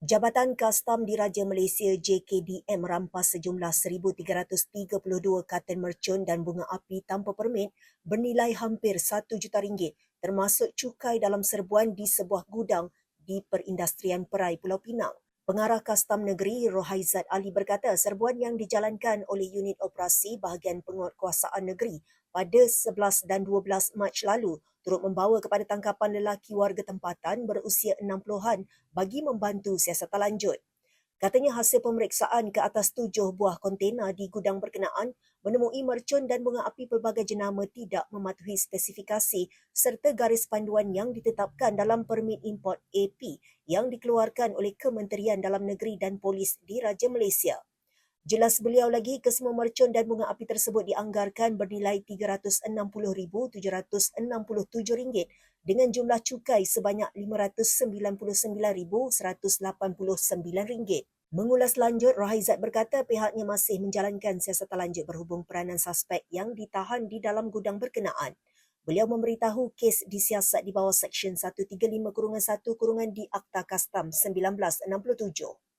Jabatan Kastam Diraja Malaysia JKDM merampas sejumlah 1,332 karton mercun dan bunga api tanpa permit bernilai hampir RM1 juta ringgit termasuk cukai dalam serbuan di sebuah gudang di Perindustrian Perai Pulau Pinang. Pengarah Kastam Negeri Rohaizat Ali berkata serbuan yang dijalankan oleh Unit Operasi Bahagian Penguatkuasaan Negeri pada 11 dan 12 Mac lalu turut membawa kepada tangkapan lelaki warga tempatan berusia 60-an bagi membantu siasatan lanjut. Katanya hasil pemeriksaan ke atas tujuh buah kontena di gudang berkenaan menemui mercun dan bunga api pelbagai jenama tidak mematuhi spesifikasi serta garis panduan yang ditetapkan dalam permit import AP yang dikeluarkan oleh Kementerian Dalam Negeri dan Polis di Raja Malaysia. Jelas beliau lagi kesemua mercun dan bunga api tersebut dianggarkan bernilai RM360,767 dengan jumlah cukai sebanyak RM599,189. Mengulas lanjut, Rohaizat berkata pihaknya masih menjalankan siasatan lanjut berhubung peranan suspek yang ditahan di dalam gudang berkenaan. Beliau memberitahu kes disiasat di bawah Seksyen 135-1 di Akta Kastam 1967.